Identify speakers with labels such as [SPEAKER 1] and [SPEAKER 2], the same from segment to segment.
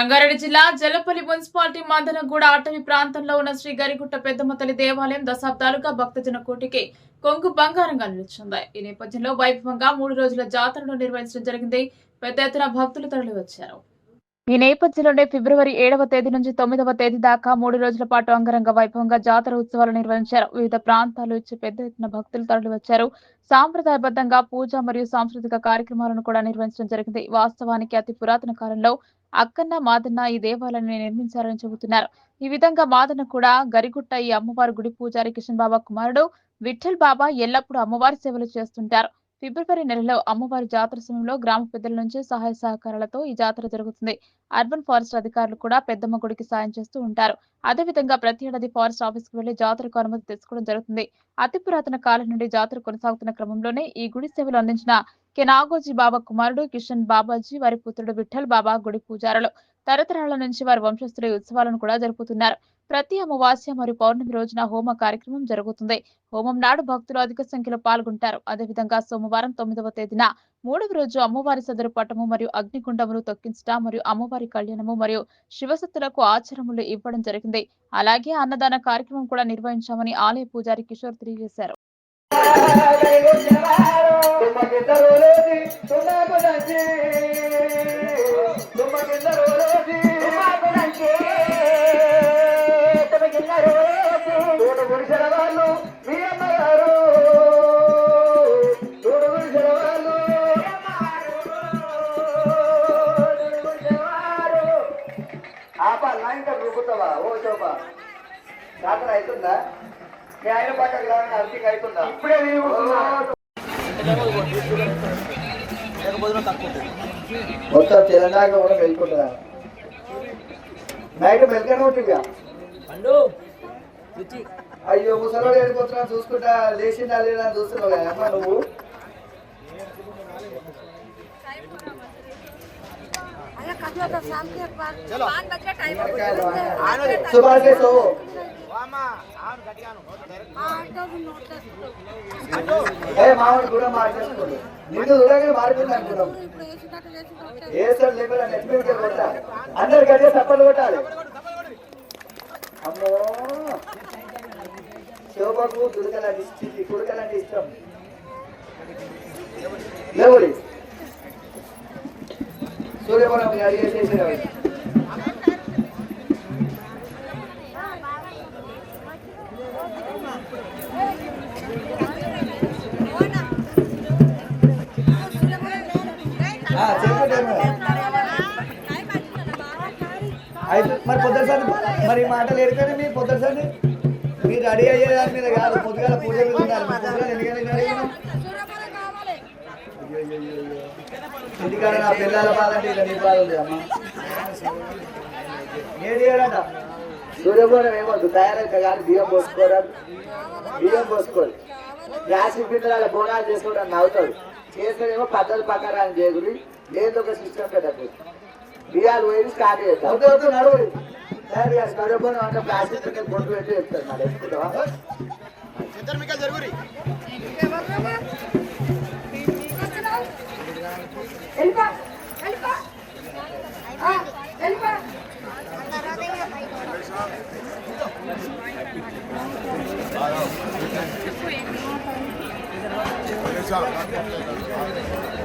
[SPEAKER 1] రంగారెడ్డి జిల్లా జలపల్లి మున్సిపాలిటీ మందనగూడ అటవీ ప్రాంతంలో ఉన్న శ్రీ గరిగుట్ట పెద్దమ్మ తల్లి దేవాలయం దశాబ్దాలుగా భక్తజన కోటికి కొంగు బంగారంగా నిలిచింది. ఈ నేపథ్యంలో వైభవంగా మూడు రోజుల జాతరను నిర్వహించడం జరిగింది. పెద్ద ఎత్తున భక్తులు తరలివచ్చారు. ఈ నేపథ్యంలోనే ఫిబ్రవరి ఏడవ తేదీ నుంచి తొమ్మిదవ తేదీ దాకా మూడు రోజుల పాటు అంగరంగ వైభవంగా జాతర ఉత్సవాలు నిర్వహించారు. వివిధ ప్రాంతాలు ఇచ్చి పెద్ద ఎత్తున భక్తులు తరలివచ్చారు. సాంప్రదాయబద్ధంగా పూజ మరియు సాంస్కృతిక కార్యక్రమాలను కూడా నిర్వహించడం జరిగింది. వాస్తవానికి అతి పురాతన కాలంలో అక్కన్న మాదన్న ఈ దేవాలయాన్ని నిర్మించారని చెబుతున్నారు. ఈ విధంగా మాదన్న కూడా గరిగుట్ట ఈ అమ్మవారి గుడి పూజారి కిషన్ బాబా కుమారుడు విఠల్ బాబా ఎల్లప్పుడూ అమ్మవారి సేవలు చేస్తుంటారు. ఫిబ్రవరి నెలలో అమ్మవారి జాతర సమయంలో గ్రామ పెద్దల నుంచి సహాయ సహకారాలతో ఈ జాతర జరుగుతుంది. అర్బన్ ఫారెస్ట్ అధికారులు కూడా పెద్దమ్మ గుడికి సాయం చేస్తూ ఉంటారు. అదేవిధంగా ప్రతి ఏడాది ఫారెస్ట్ ఆఫీస్కి వెళ్ళి జాతరకు అనుమతి తీసుకోవడం జరుగుతుంది. అతి పురాతన కాలం నుండి జాతర కొనసాగుతున్న క్రమంలోనే ఈ గుడి సేవలు అందించిన కెనాగోజీ బాబా కుమారుడు కిషన్ బాబాజీ వారి పుత్రుడు విఠల్ బాబా గుడి పూజారులు తరతరాల నుంచి వారి వంశస్థుల ఉత్సవాలను కూడా జరుపుతున్నారు. ప్రతి అమావాస్య మరియు పౌర్ణమి రోజున హోమ కార్యక్రమం జరుగుతుంది. హోమం నాడు భక్తులు అధిక సంఖ్యలో పాల్గొంటారు. అదేవిధంగా సోమవారం తొమ్మిదవ తేదీన మూడవ రోజు అమ్మవారి సదరు పట్టము మరియు అగ్నిగుండములు తొక్కించట మరియు అమ్మవారి కళ్యాణము మరియు శివశక్తులకు ఆచారములు ఇవ్వడం జరిగింది. అలాగే అన్నదాన కార్యక్రమం కూడా నిర్వహించామని ఆలయ పూజారి కిషోర్ తెలియజేశారు.
[SPEAKER 2] వాళ్ళు మీ అమ్మగారు. చూడు గుడిసెల వాళ్ళు. ఇంకా ఓ చోపా. జాతర అవుతుందా? మీ ఆయన పక్కకు రావడం అవుతుందా? ఇప్పుడే మొత్తం తెలంగాణ కూడా వెళ్ళుకుంటుందా నైట్ మెల్కనే ఉంటుందిగా అయ్యో ముసలి వెళ్ళిపోతున్నా చూసుకుంటా లేచిందా లేదా చూస్తున్నావు కదమ్మా నువ్వు? అందరు కట్టే కొట్టాలి. అమ్మో! శోభకు దుడకలాంటి ఇష్టం కుడకలాంటి ఇష్టం లేవుడి. సూర్యపురం అడిగేసేసి అయితే మరి పొద్దుసారి మరి మాటలు ఎడుకొని మీ పొద్దుసారి మీరు రెడీ అయ్యేదాని మీద కాదు పొద్దుగాల పూజ మీద ఇంటికాడ నా పిల్లల బాధ ఇక నీ బాధ ఉంది అమ్మ. ఏది ఏడట? ఏమొద్దు తయారైతే కానీ బియ్యం పోసుకోరాదు బియ్యం పోసుకోరు గ్యాస్ పిల్లల బోనాలు చేసుకోవడం నవ్వుతాడు. చేసేదేమో పద్ధతి ప్రకారం చేయకుడి లేదు ఒక సిస్టమ్ పెట్టదు బియ్యాలు పోయి స్టార్ట్ చేస్తాం నడువు తయారు చేసి సూర్యభవనం అంటే ప్లాస్టిక్ పిండి బొట్టు పెట్టి మరి
[SPEAKER 3] వెళ్ళిపో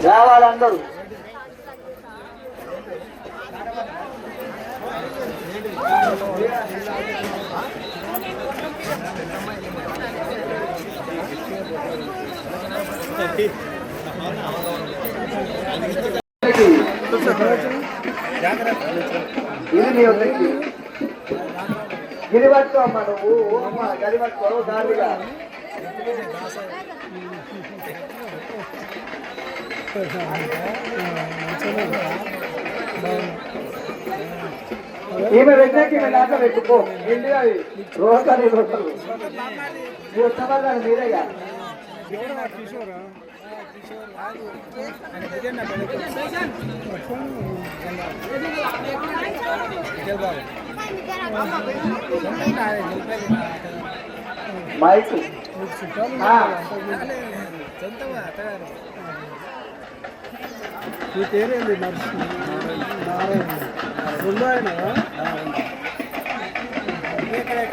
[SPEAKER 2] రావాలందరూ ఇది నీ వద్దకి గిరి పట్టుకో అమ్మా నువ్వు అమ్మా గది పట్టుకో దారిగా ఈమె పెట్టాక ఈమె దాకా పెట్టుకో ఏంటి అది? రోసారి రోసాలు మీ మీరేగా మైక్.
[SPEAKER 4] మీ పేరేంది? నారాయణ. రెండో అయినా